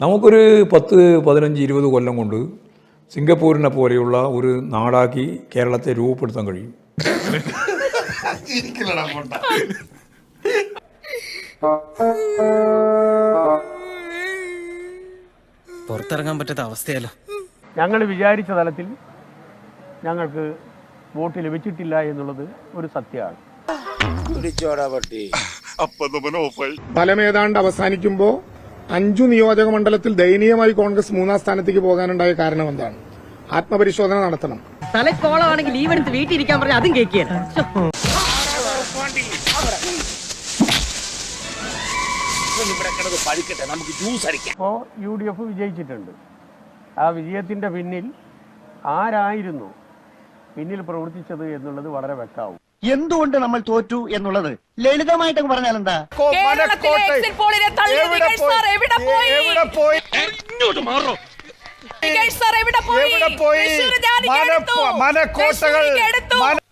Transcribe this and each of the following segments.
നമുക്കൊരു പത്ത് പതിനഞ്ച് ഇരുപത് കൊല്ലം കൊണ്ട് സിംഗപ്പൂരിനെ പോലെയുള്ള ഒരു നാടാക്കി കേരളത്തെ രൂപപ്പെടുത്താൻ കഴിയും. പുറത്തിറങ്ങാൻ പറ്റാത്ത അവസ്ഥയല്ല. ഞങ്ങൾ വിചാരിച്ച തലത്തിൽ ഞങ്ങൾക്ക് വോട്ട് ലഭിച്ചിട്ടില്ല എന്നുള്ളത് ഒരു സത്യമാണ്. ഫലം ഏതാണ്ട് അവസാനിക്കുമ്പോൾ അഞ്ചു നിയോജക മണ്ഡലത്തിൽ ദയനീയമായി കോൺഗ്രസ് മൂന്നാം സ്ഥാനത്തേക്ക് പോകാനുണ്ടായ കാരണം എന്താണ്? ആത്മപരിശോധന നടത്തണം. തലക്കോളമാണെങ്കിൽ ലീവ് എടുത്ത് വീട്ടിൽ ഇരിക്കാൻ പറഞ്ഞ അതും അപ്പോൾ യു ഡി എഫ് വിജയിച്ചിട്ടുണ്ട്. ആ വിജയത്തിന്റെ പിന്നിൽ ആരായിരുന്നു പിന്നിൽ പ്രവർത്തിച്ചത് എന്നുള്ളത് വളരെ വ്യക്തമാവും. എന്തുകൊണ്ട് നമ്മൾ തോറ്റു എന്നുള്ളത്? ലളിതമായിട്ട് പറഞ്ഞാൽ എന്താ?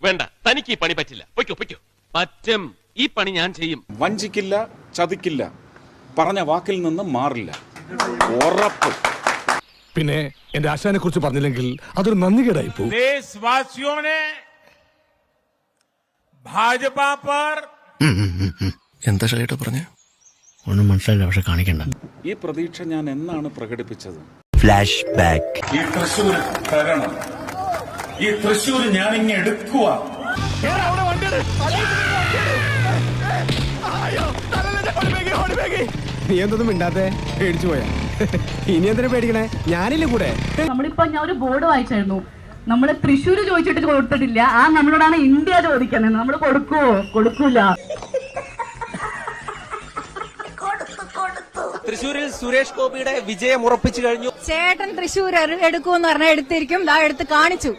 വേണ്ട തനിക്ക് ഈ പണി പറ്റില്ല. പൊയ്ക്കോ പറ്റും. ഈ പണി ഞാൻ ചെയ്യും. വഞ്ചിക്കില്ല ചതിക്കില്ല. പറഞ്ഞ വാക്കിൽ നിന്ന് മാറില്ല. ഉറപ്പ്. പിന്നെ എന്റെ ആശാനെ കുറിച്ച് പറഞ്ഞില്ലെങ്കിൽ അതൊരു നന്ദികേടായി പോകും भाजपा पर എന്താ ഷൈട്ടോ പറഞ്ഞേ ഒന്നും മനസ്സിലായില്ല പക്ഷെ കാണിക്കണ്ട ഈ പ്രതീക്ഷ ഞാൻ എന്നാണ് പ്രകടിപ്പിച്ചത് ഫ്ലാഷ് ബാക്ക് ഈ തൃശ്ശൂർ തരണം ഈ തൃശ്ശൂർ ഞാൻ ഇങ്ങ് എടുക്കുക നീ എന്തൊന്നും മിണ്ടാത്തെ പേടിച്ചു പോയാ ഇനി എന്തിനാ പേടിക്കണേ ഞാനില്ലേ കൂടെ നമ്മളിപ്പോ ഞാൻ ഒരു ബോർഡ് വായിച്ചായിരുന്നു നമ്മൾ തൃശ്ശൂർ ചോദിച്ചിട്ട് കൊടുത്തിട്ടില്ല. ആ നമ്മളോടാണ് ഇന്ത്യ ചോദിക്കുന്നത്. നമ്മൾ കൊടുക്കുവോ? കൊടുക്കൂല. തൃശ്ശൂരിൽ സുരേഷ് ഗോപിയുടെ വിജയം ഉറപ്പിച്ചു കഴിഞ്ഞു. ചേട്ടൻ തൃശ്ശൂർ എടുക്കുമെന്ന് പറഞ്ഞാൽ എടുത്തിരിക്കും. ദാ എടുത്ത് കാണിച്ചു.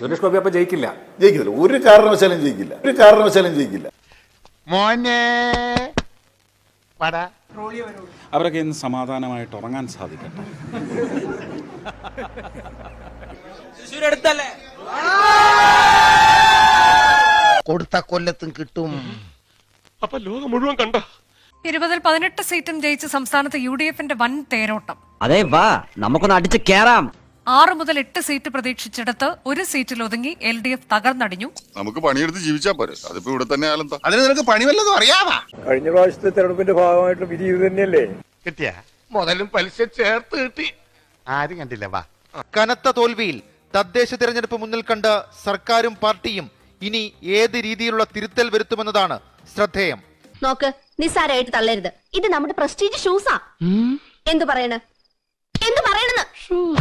സുരേഷ് ഗോപി അപ്പൊ ജയിക്കില്ല. ജയിക്കില്ല ഒരു കാരണവശാലും ജയിക്കില്ല. ഒരു കാരണവശാലും ജയിക്കില്ല. മോനെ. അവരൊക്കെ ഇന്ന് സമാധാനമായിട്ട് ഉറങ്ങാൻ സാധിക്കട്ടെ. കൊടുത്ത കൊല്ലത്തും കിട്ടും. അപ്പൊ ലോകം മുഴുവൻ കണ്ട? ഇരുപതിൽ പതിനെട്ട് സീറ്റും ജയിച്ച് സംസ്ഥാനത്ത് യു ഡി എഫിന്റെ വൻ തേരോട്ടം. അതെ വാ. നമുക്കൊന്ന് അടിച്ച് കേറാം. ആറ് മുതൽ എട്ട് സീറ്റ് പ്രതീക്ഷിച്ചിടത്ത് ഒരു സീറ്റിൽ ഒതുങ്ങി എൽ ഡി എഫ് തകർന്നടിഞ്ഞു. നമുക്ക് പണിയെടുത്ത് ജീവിച്ചാൽ പോരെ. അതിപ്പോ ഇവിടെ തന്നെ ആയാലെന്താ അതിന് നിനക്ക് പണി വല്ലതും അറിയാവാ? കഴിഞ്ഞ പ്രാവശ്യത്തെ തെരഞ്ഞെടുപ്പിന്റെ ഭാഗമായിട്ട് വിധി ഇത് തന്നെയല്ലേ? കിട്ടിയ? മുതലും പലിശ ചേർത്ത് കിട്ടി. ആരും കണ്ടില്ല വാ. കനത്ത തോൽവിയിൽ തദ്ദേശ തിരഞ്ഞെടുപ്പ് മുന്നിൽ കണ്ട് സർക്കാരും പാർട്ടിയും ഇനി ഏത് രീതിയിലുള്ള തിരുത്തൽ വരുത്തുമെന്നതാണ് ശ്രദ്ധേയം. നോക്ക് നിസ്സാരമായിട്ട് തള്ളരുത്. ഇത് നമ്മുടെ പ്രസ്റ്റീജ് ഷൂസാ. എന്തു പറയണ? Shoes.